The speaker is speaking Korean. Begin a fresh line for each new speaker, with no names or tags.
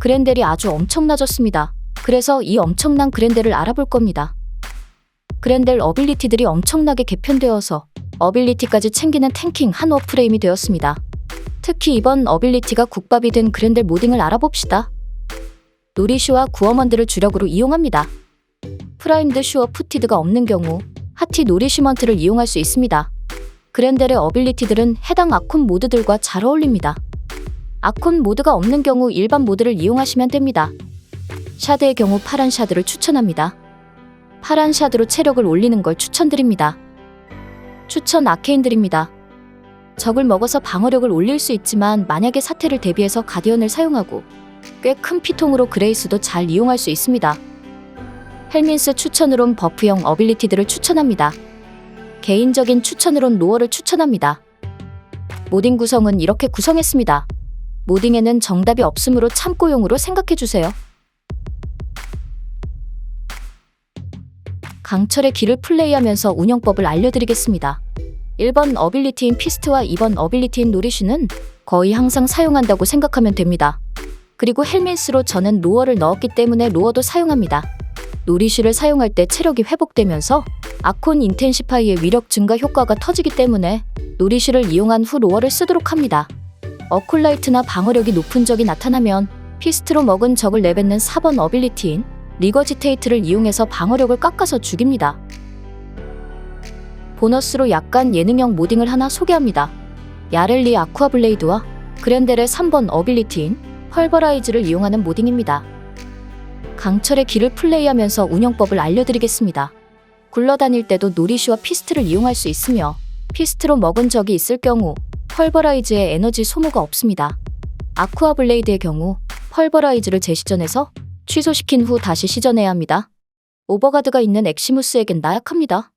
그랜델이 아주 엄청나졌습니다. 그래서 이 엄청난 그랜델을 알아볼 겁니다. 그랜델 어빌리티들이 엄청나게 개편되어서 어빌리티까지 챙기는 탱킹 한 워프레임이 되었습니다. 특히 이번 어빌리티가 국밥이 된 그랜델 모딩을 알아봅시다. 노리슈와 구어먼드를 주력으로 이용합니다. 프라임드 슈어 푸티드가 없는 경우 하티 노리시먼트를 이용할 수 있습니다. 그랜델의 어빌리티들은 해당 아콘 모드들과 잘 어울립니다. 아콘 모드가 없는 경우 일반 모드를 이용하시면 됩니다. 샤드의 경우 파란 샤드를 추천합니다. 파란 샤드로 체력을 올리는 걸 추천드립니다. 추천 아케인 드립니다. 적을 먹어서 방어력을 올릴 수 있지만 만약에 사태를 대비해서 가디언을 사용하고 꽤 큰 피통으로 그레이스도 잘 이용할 수 있습니다. 헬민스 추천으론 버프형 어빌리티들을 추천합니다. 개인적인 추천으론 로어를 추천합니다. 모딩 구성은 이렇게 구성했습니다. 모딩에는 정답이 없으므로 참고용으로 생각해 주세요. 강철의 길을 플레이하면서 운영법을 알려드리겠습니다. 1번 어빌리티인 피스트와 2번 어빌리티인 노리슈는 거의 항상 사용한다고 생각하면 됩니다. 그리고 헬민스로 저는 로어를 넣었기 때문에 로어도 사용합니다. 노리슈를 사용할 때 체력이 회복되면서 아콘 인텐시파이의 위력 증가 효과가 터지기 때문에 노리슈를 이용한 후 로어를 쓰도록 합니다. 어쿨라이트나 방어력이 높은 적이 나타나면 피스트로 먹은 적을 내뱉는 4번 어빌리티인 리거지테이트를 이용해서 방어력을 깎아서 죽입니다. 보너스로 약간 예능형 모딩을 하나 소개합니다. 야렐리 아쿠아 블레이드와 그랜델의 3번 어빌리티인 펄버라이즈를 이용하는 모딩입니다. 강철의 길을 플레이하면서 운영법을 알려드리겠습니다. 굴러다닐 때도 노리슈와 피스트를 이용할 수 있으며 피스트로 먹은 적이 있을 경우 펄버라이즈의 에너지 소모가 없습니다. 아쿠아 블레이드의 경우 펄버라이즈를 재시전해서 취소시킨 후 다시 시전해야 합니다. 오버가드가 있는 엑시무스에겐 나약합니다.